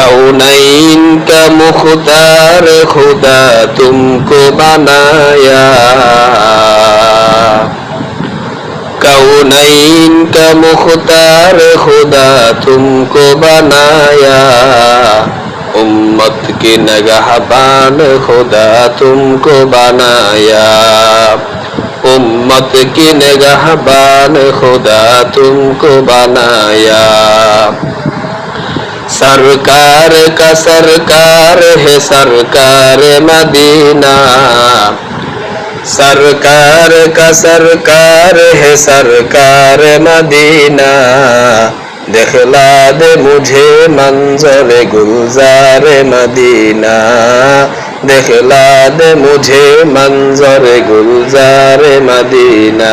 کونین کا مختار خدا تم کو بنایا کونین کا مختار خدا تم کو بنایا امت کے نگہبان خدا تم کو بنایا امت کی نگہبان خدا تم کو بنایا सरकार का सरकार है, सरकार मदीना। सरकार का सरकार है, सरकार मदीना। दिखला दे मुझे मंजर गुलजार मदीना। दिखला दे मुझे मंजर गुलजार मदीना।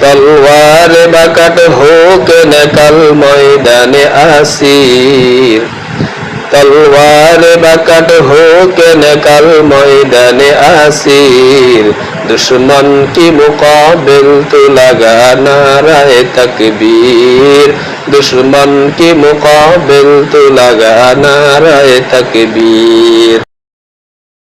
তলোয়ার বাকাট হোক নেকাল ময়দানে আসির। তলোয়ার বাকাট হোক নকাল ময়দানে আসির। দুশ্মন কি মুকাবিল তু লাগা নারায় তকবীর। দুশ্মন কি মুকাবিল তু লাগা নারায় তকবীর।